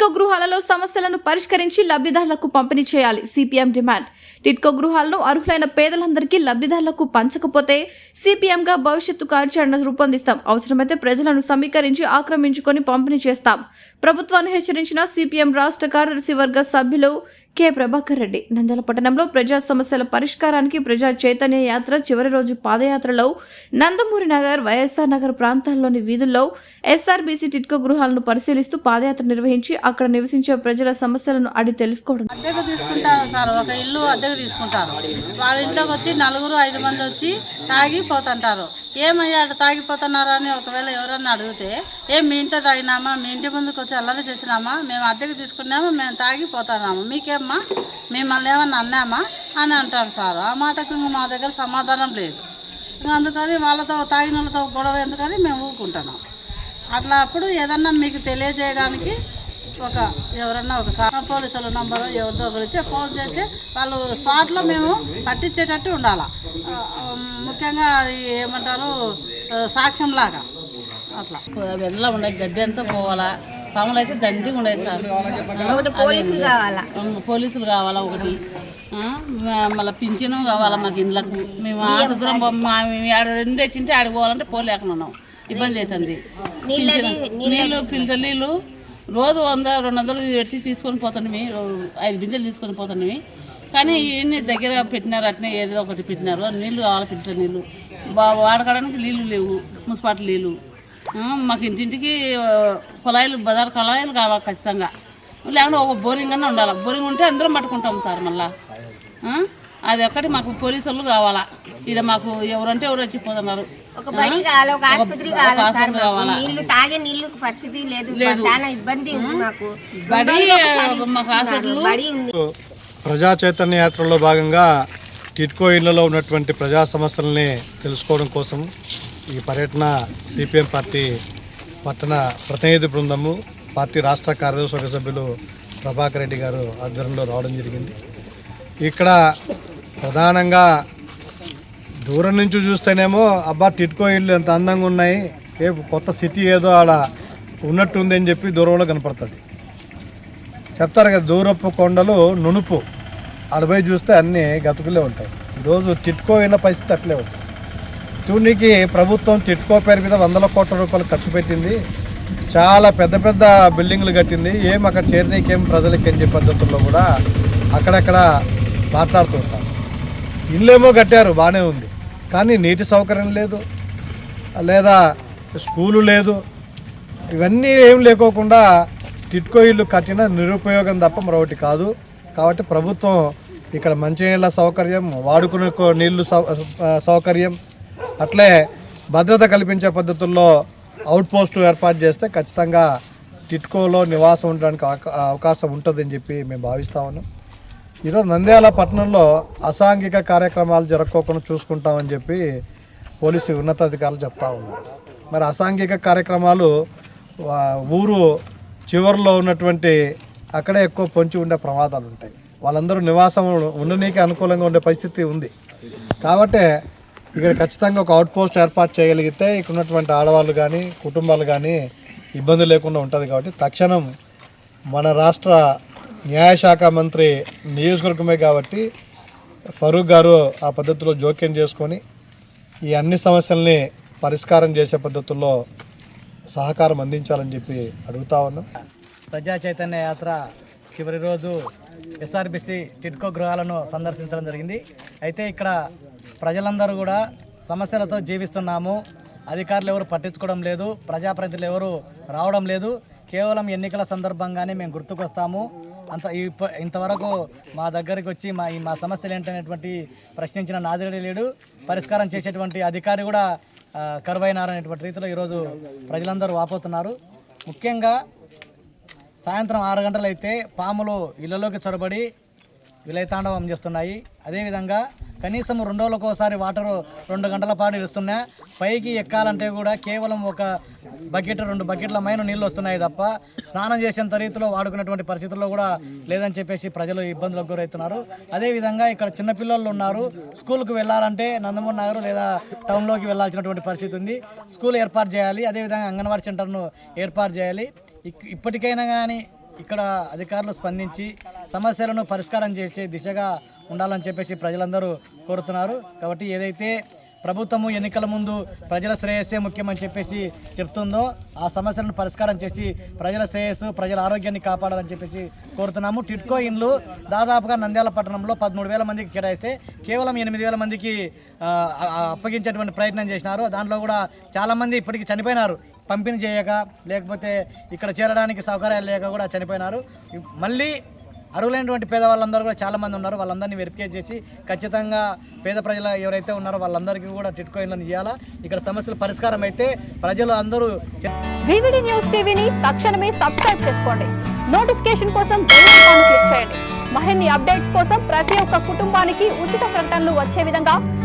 టిట్కో గృహాలలో సమస్యలను పరిష్కరించి లబ్ధిదారులకు పంపిణీ చేయాలి సిపిఎం డిమాండ్. టిట్కో గృహాలను అర్హులైన పేదలందరికీ లబ్ధిదారులకు పంచకపోతే సిపిఎంగా భవిష్యత్తు కార్యాచరణ రూపొందిస్తాం. అవసరమైతే ప్రజలను సమీకరించి ఆక్రమించుకొని పంపిణీ చేస్తాం. ప్రభుత్వాన్ని హెచ్చరించిన సిపిఎం రాష్ట్ర కార్యదర్శి వర్గ సభ్యులు కె. ప్రభాకర్ రెడ్డి. నంద్యాల పట్టణంలో ప్రజా సమస్యల పరిష్కారానికి ప్రజా చైతన్య యాత్ర చివరి రోజు పాదయాత్రలో నందమూరి నగర్ వైఎస్ఆర్ నగర్ ప్రాంతాల్లోని వీధుల్లో ఎస్ఆర్బీసీ టిట్కో గృహాలను పరిశీలిస్తూ పాదయాత్ర నిర్వహించి అక్కడ నివసించే ప్రజల సమస్యలను అడిగి తెలుసుకోవడం. అద్దెకు తీసుకుంటారు సార్. ఒక ఇల్లు అద్దెకు తీసుకుంటారు. వాళ్ళ ఇంట్లోకి వచ్చి నలుగురు ఐదు మంది వచ్చి తాగిపోతుంటారు ఏమయ్యా అటు తాగిపోతున్నారా అని ఒకవేళ ఎవరన్నా అడిగితే ఏం మీ ఇంట్లో తాగినామా? మీ ఇంటి ముందుకు వచ్చి అల్లరి చేసినామా? మేము అద్దెకు తీసుకున్నామా? మేము తాగిపోతున్నాము అమ్మా మిమ్మల్ని ఏమన్నా అన్నామా? అని అంటారు సార్. ఆ మాటకు ఇంక మా దగ్గర సమాధానం లేదు. అందుకని వాళ్ళతో తాగిన వాళ్ళతో గొడవ ఎందుకని మేము ఊరుకుంటున్నాం. అట్లా అప్పుడు ఏదన్నా మీకు తెలియజేయడానికి ఒక ఎవరన్నా ఒక సా- పోలీసుల నంబరు ఎవరితో ఒకరు ఫోన్ చేసి వాళ్ళు స్పాట్లో మేము పట్టించేటట్టు ఉండాలి. ముఖ్యంగా అది ఏమంటారు సాక్ష్యంలాగా. అట్లా. వెళ్ళ ఉండే గడ్డి అంతా పోవాలా? పాములు అయితే దండి ఉండేది సార్. ఒకటి పోలీసులు కావాలా? పోలీసులు కావాలా ఒకటి. మళ్ళీ పింఛను కావాలా మాకు ఇండ్లకు. మేము అంత దూరం ఆడ రెండు ఎక్కింటే ఆడికి పోవాలంటే పోలేకుండా ఉన్నాం. ఇబ్బంది అవుతుంది. నీళ్ళు ఫిల్టర్ నీళ్ళు. రోజు వంద రెండు వందలు పెట్టి తీసుకొని పోతున్నాయి ఐదు బిందెలు తీసుకొని పోతున్నాయి కానీ ఇవన్నీ దగ్గర పెట్టినారు అట్నే ఏదో ఒకటి పెట్టినారు. నీళ్ళు కావాలి ఫిల్టర్ నీళ్ళు. బా వాడకడానికి నీళ్ళు లేవు మున్సిపాలిటీ నీళ్ళు. మాకు ఇంటింటికి కుళాయిలు బజార్ కుళాయిలు కావాలి ఖచ్చితంగా. లేకుంటే ఒక బోరింగ్ అన్న ఉండాలి. బోరింగ్ ఉంటే అందరం పట్టుకుంటాం సార్ మళ్ళా. ఆ? అది ఒక్కటి మాకు పోలీసు వాళ్ళు కావాలా. ఇక్కడ మాకు ఎవరంటే ఎవరు వచ్చిపోతున్నారు. ఒక బడి కావాలి ఒక ఆసుపత్రి కావాలి సార్ ఆసుపత్రి కావాలా? నీళ్ళు తాగే నీళ్ళు పరిస్థితి లేదు. చాలా ఇబ్బంది ఉంది మాకు. బడి మాకు హాస్పిటల్ బడి ఉంది. ప్రజా చైతన్య యాత్రలో భాగంగా టిట్కో ఇళ్ళలో ఉన్నటువంటి ప్రజా సమస్యల్ని తెలుసుకోవడం కోసం ఈ పర్యటన సిపిఎం పార్టీ పట్టణ ప్రతినిధి బృందము పార్టీ రాష్ట్ర కార్యదర్శి సభ్యులు ప్రభాకర్ రెడ్డి గారు ఆధ్వర్యంలో రావడం జరిగింది. ఇక్కడ ప్రధానంగా దూరం నుంచి చూస్తేనేమో అబ్బా టిట్కో ఇల్లు ఎంత అందంగా ఉన్నాయి. ఏ కొత్త సిటీ ఏదో ఆడ ఉన్నట్టుంది అని చెప్పి దూరంలో కనపడుతుంది. చెప్తారు కదా దూరపు కొండలు నునుపు. అడపై చూస్తే అన్నీ గతుకులే ఉంటాయి. ఈరోజు టిట్కో అయిన పరిస్థితి అట్లే ఉంటుంది చూడనికి ప్రభుత్వం టిట్కో పేరు మీద వందల కోట్ల రూపాయలు ఖర్చు పెట్టింది. చాలా పెద్ద పెద్ద బిల్డింగ్లు కట్టింది. ఏం అక్కడ చేరినీకేం ప్రజలకి అని పద్ధతుల్లో కూడా అక్కడక్కడ మాట్లాడుతూ ఉంటారు. ఇల్లేమో కట్టారు బాగానే ఉంది. కానీ నీటి సౌకర్యం లేదు లేదా స్కూలు లేదు. ఇవన్నీ ఏం లేకోకుండా టిట్కో ఇల్లు కట్టిన నిరుపయోగం తప్ప మరొకటి కాదు. కాబట్టి ప్రభుత్వం ఇక్కడ మంచినీళ్ళ సౌకర్యం వాడుకునే కో- నీళ్ళు సౌ- సౌకర్యం అట్లే భద్రత కల్పించే పద్ధతుల్లో అవుట్ పోస్ట్ ఏర్పాటు చేస్తే ఖచ్చితంగా టిట్కోలో నివాసం ఉండడానికి అవకా- అవకాశం ఉంటుందని చెప్పి మేము భావిస్తా ఉన్నాం. ఈరోజు నంద్యాల పట్టణంలో అసాంఘిక కార్యక్రమాలు జరగకోకుండా చూసుకుంటామని చెప్పి పోలీసు ఉన్నతాధికారులు చెప్తా ఉన్నారు. మరి అసాంఘిక కార్యక్రమాలు ఊరు చివరిలో ఉన్నటువంటి అక్కడే ఎక్కువ పొంచి ఉండే ప్రమాదాలు ఉంటాయి. వాళ్ళందరూ నివాసం ఉండనీకి అనుకూలంగా ఉండే పరిస్థితి ఉంది. కాబట్టి ఇక్కడ ఖచ్చితంగా ఒక అవుట్ పోస్ట్ ఏర్పాటు చేయగలిగితే ఇక్కడ ఉన్నటువంటి ఆడవాళ్ళు కానీ కుటుంబాలు కానీ ఇబ్బంది లేకుండా ఉంటుంది కాబట్టి తక్షణం మన రాష్ట్ర న్యాయశాఖ మంత్రి నియోజకవర్గమే కాబట్టి ఫరూక్ గారు ఆ పద్ధతిలో జోక్యం చేసుకొని ఈ అన్ని సమస్యల్ని పరిష్కారం చేసే పద్ధతుల్లో సహకారం అందించాలని చెప్పి అడుగుతా ఉన్నాం. ప్రజా చైతన్య యాత్ర చివరి రోజు ఎస్ఆర్బిసి టిడ్కో గృహాలను సందర్శించడం జరిగింది. అయితే ఇక్కడ ప్రజలందరూ కూడా సమస్యలతో జీవిస్తున్నాము. అధికారులు ఎవరు పట్టించుకోవడం లేదు. ప్రజాప్రతినిధులు ఎవరు రావడం లేదు. కేవలం ఎన్నికల సందర్భంగానే మేము గుర్తుకొస్తాము. అంత ఇప్ప- ఇంతవరకు మా దగ్గరికి వచ్చి మా ఈ మా సమస్యలు ఏంటనేటువంటి ప్రశ్నించిన నాదిరెడ్డి లేడు. పరిష్కారం చేసేటువంటి అధికారి కూడా కరువైనారనేటువంటి రీతిలో ఈరోజు ప్రజలందరూ వాపోతున్నారు. ముఖ్యంగా సాయంత్రం ఆరు గంటలైతే పాములు ఇళ్ళలోకి చొరబడి విలయతాండవం చేస్తున్నాయి. అదేవిధంగా కనీసం రెండు రోజులకు ఒకసారి వాటర్ రెండు గంటల పాటు ఇస్తున్నా పైకి ఎక్కాలంటే కూడా కేవలం ఒక బకెట్ రెండు బకెట్ల మైన నీళ్ళు వస్తున్నాయి తప్ప స్నానం చేసేంత రీతిలో వాడుకునేటువంటి పరిస్థితుల్లో కూడా లేదని చెప్పేసి ప్రజలు ఇబ్బందులకు గురవుతున్నారు. అదేవిధంగా ఇక్కడ చిన్నపిల్లలు ఉన్నారు. స్కూల్కి వెళ్ళాలంటే నందమూరి నగర్ లేదా టౌన్లోకి వెళ్ళాల్సినటువంటి పరిస్థితి ఉంది. స్కూల్ ఏర్పాటు చేయాలి. అదేవిధంగా అంగన్వాడీ సెంటర్ను ఏర్పాటు చేయాలి. ఇక్- ఇప్పటికైనా కానీ ఇక్కడ అధికారులు స్పందించి సమస్యలను పరిష్కారం చేసే దిశగా ఉండాలని చెప్పేసి ప్రజలందరూ కోరుతున్నారు. కాబట్టి ఏదైతే ప్రభుత్వము ఎన్నికల ముందు ప్రజల శ్రేయస్సే ముఖ్యమని చెప్పేసి చెప్తుందో ఆ సమస్యలను పరిష్కారం చేసి ప్రజల శ్రేయస్సు ప్రజల ఆరోగ్యాన్ని కాపాడాలని చెప్పేసి కోరుతున్నాము. టిట్కో ఇండ్లు దాదాపుగా నంద్యాల పట్టణంలో పదమూడు వేల మందికి కేటాయిస్తే కేవలం ఎనిమిది వేల మందికి అప్పగించేటువంటి ప్రయత్నం చేసినారు. దాంట్లో కూడా చాలామంది ఇప్పటికి చనిపోయినారు. పంపిణీ చేయక లేకపోతే ఇక్కడ చేరడానికి సౌకర్యాలు లేక కూడా చనిపోయినారు. మళ్ళీ అర్హులైనటువంటి పేదవాళ్ళందరూ కూడా చాలామంది ఉన్నారు. వాళ్ళందరినీ వెరిఫికే చేసి ఖచ్చితంగా పేద ప్రజలు ఎవరైతే ఉన్నారో వాళ్ళందరికీ కూడా టిట్కో ఇళ్ళని ఇవ్వాలా ఇక్కడ సమస్యల పరిష్కారం అయితే ప్రజలు అందరూ వివిడి న్యూస్ టీవీని తక్షణమే సబ్స్క్రైబ్ చేసుకోండి. నోటిఫికేషన్ కోసం క్లిక్ చేయండి. మరిన్ని అప్డేట్స్ కోసం ప్రతి ఒక్క కుటుంబానికి ఉచిత ప్రకటనలు వచ్చే విధంగా